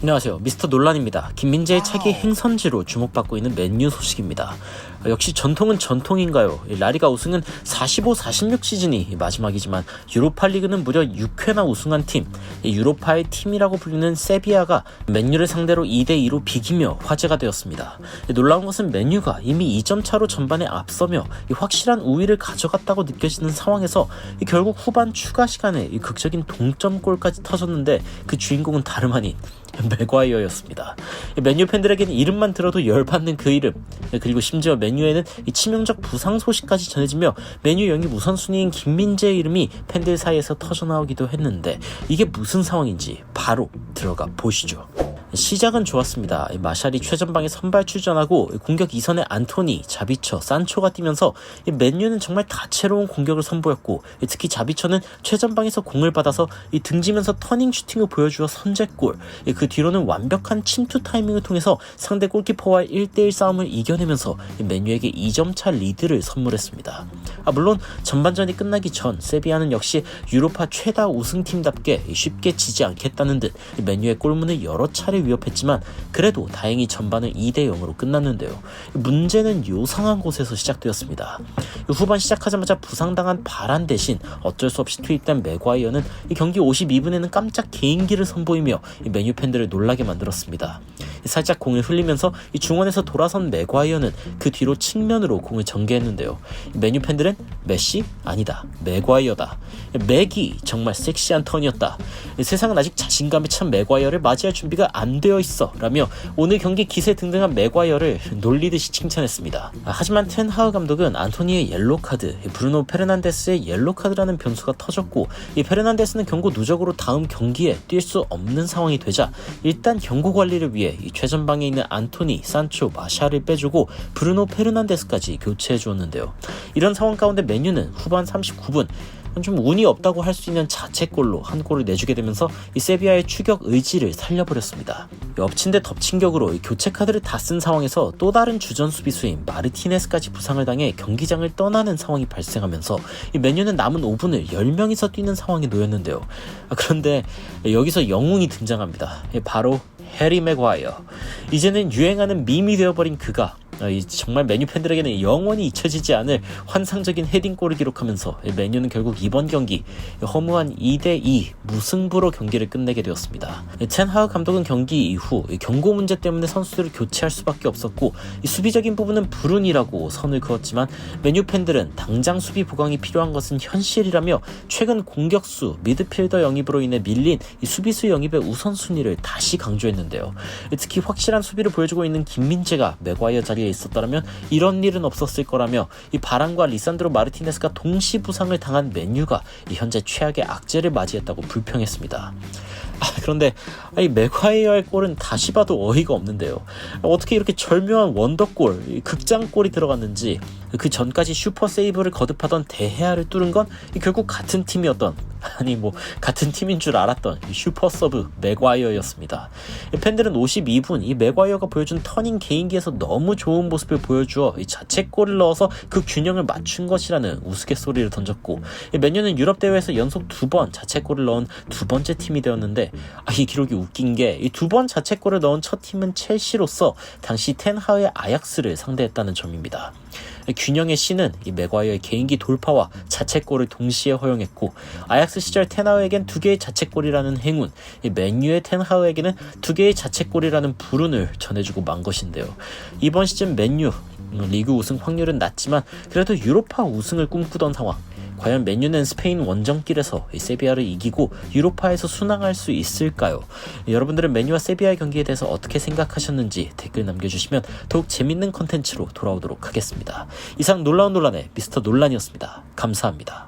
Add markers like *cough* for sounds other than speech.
안녕하세요. 미스터 논란입니다. 김민재의 차기 행선지로 주목받고 있는 맨유 소식입니다. 어, 역시 전통은 전통인가요? 이 라리가 우승은 45, 46 시즌이 마지막이지만 유로파리그는 무려 6회나 우승한 팀, 이 유로파의 팀이라고 불리는 세비야가 맨유를 상대로 2대 2로 비기며 화제가 되었습니다. 이 놀라운 것은 맨유가 이미 2점 차로 전반에 앞서며 이 확실한 우위를 가져갔다고 느껴지는 상황에서 이 결국 후반 추가 시간에 이 극적인 동점골까지 터졌는데 그 주인공은 다름 아닌 맥과이어였습니다. 맨유 팬들에게는 이름만 들어도 열받는 그 이름 그리고 심지어 맨유에는 이 치명적 부상 소식까지 전해지며 맨유 영입 우선순위인 김민재의 이름이 팬들 사이에서 터져나오기도 했는데 이게 무슨 상황인지 바로 들어가 보시죠. 시작은 좋았습니다. 마샬이 최전방에 선발 출전하고 공격 이선에 안토니, 자비처, 산초가 뛰면서 맨유는 정말 다채로운 공격을 선보였고 특히 자비처는 최전방에서 공을 받아서 등지면서 터닝 슈팅을 보여주어 선제골 그 뒤로는 완벽한 침투 타이밍을 통해서 상대 골키퍼와 1대1 싸움을 이겨내면서 맨유에게 2점 차 리드를 선물했습니다. 아, 물론 전반전이 끝나기 전 세비야는 역시 유로파 최다 우승팀답게 쉽게 지지 않겠다는 듯 맨유의 골문을 여러 차례 위협했지만 그래도 다행히 전반은 2대 0으로 끝났는데요. 문제는 요상한 곳에서 시작되었습니다. 후반 시작하자마자 부상당한 바란 대신 어쩔 수 없이 투입된 맥과이어는 이 경기 52분에는 깜짝 개인기를 선보이며 메뉴 팬들을 놀라게 만들었습니다. 살짝 공을 흘리면서 이 중원에서 돌아선 맥과이어는 그 뒤로 측면으로 공을 전개했는데요. 메뉴 팬들은 메시 아니다 맥과이어다. 맥이 정말 섹시한 턴이었다. 세상은 아직 자신감에 찬 맥과이어를 맞이할 준비가 안 되어 있어 라며 오늘 경기 기세 등등한 맥과이어를 놀리듯이 칭찬했습니다. 하지만 텐하우 감독은 안토니의 옐로 카드, 브루노 페르난데스의 옐로 카드라는 변수가 터졌고 이 페르난데스는 경고 누적으로 다음 경기에 뛸 수 없는 상황이 되자 일단 경고 관리를 위해 이 최전방에 있는 안토니, 산초, 마샤를 빼주고 브루노 페르난데스까지 교체해 주었는데요. 이런 상황 가운데 메뉴는 후반 39분 좀 운이 없다고 할 수 있는 자책골로 한 골을 내주게 되면서 이 세비야의 추격 의지를 살려버렸습니다. 엎친 데 덮친 격으로 교체 카드를 다 쓴 상황에서 또 다른 주전 수비수인 마르티네스까지 부상을 당해 경기장을 떠나는 상황이 발생하면서 이 메뉴는 남은 5분을 10명이서 뛰는 상황에 놓였는데요. 아, 그런데 여기서 영웅이 등장합니다. 바로 해리 맥과이어. 이제는 유행하는 밈이 되어버린 그가 정말 메뉴 팬들에게는 영원히 잊혀지지 않을 환상적인 헤딩골을 기록하면서 메뉴는 결국 이번 경기 허무한 2대2 무승부로 경기를 끝내게 되었습니다. 텐하우 감독은 경기 이후 경고 문제 때문에 선수들을 교체할 수밖에 없었고 수비적인 부분은 불운이라고 선을 그었지만 메뉴 팬들은 당장 수비 보강이 필요한 것은 현실이라며 최근 공격수 미드필더 영입으로 인해 밀린 수비수 영입의 우선순위를 다시 강조했는데요. 특히 확실한 수비를 보여주고 있는 김민재가 맥과이어 자리에 있었더라면 이런 일은 없었을 거라며 이 바란과 리산드로 마르티네스가 동시 부상을 당한 맨유가 현재 최악의 악재를 맞이했다고 불평했습니다. 아, 그런데 이 맥과이어의 골은 다시 봐도 어이가 없는데요. 어떻게 이렇게 절묘한 원더골, 극장골이 들어갔는지 그 전까지 슈퍼 세이브를 거듭하던 대해아를 뚫은 건 결국 같은 팀이었던 *laughs* 아니 뭐 같은 팀인 줄 알았던 슈퍼 서브 맥과이어였습니다. 팬들은 52분 이 맥과이어가 보여준 터닝 개인기에서 너무 좋은 모습을 보여주어 이 자책골을 넣어서 그 균형을 맞춘 것이라는 우스갯소리를 던졌고 매년은 유럽 대회에서 연속 두 번 자책골을 넣은 두 번째 팀이 되었는데 아, 이 기록이 웃긴 게 이 두 번 자책골을 넣은 첫 팀은 첼시로서 당시 텐하의 아약스를 상대했다는 점입니다. 균형의 신은 이 맥과이어의 개인기 돌파와 자책골을 동시에 허용했고 아약스 시절 텐하우에겐 두 개의 자책골이라는 행운, 이 맨유의 텐하우에게는 두 개의 자책골이라는 불운을 전해주고 만 것인데요. 이번 시즌 맨유 음, 리그 우승 확률은 낮지만 그래도 유로파 우승을 꿈꾸던 상황. 과연 맨유는 스페인 원정길에서 세비야를 이기고 유로파에서 순항할 수 있을까요? 여러분들은 맨유와 세비야의 경기에 대해서 어떻게 생각하셨는지 댓글 남겨주시면 더욱 재밌는 컨텐츠로 돌아오도록 하겠습니다. 이상 놀라운 논란의 미스터 논란이었습니다. 감사합니다.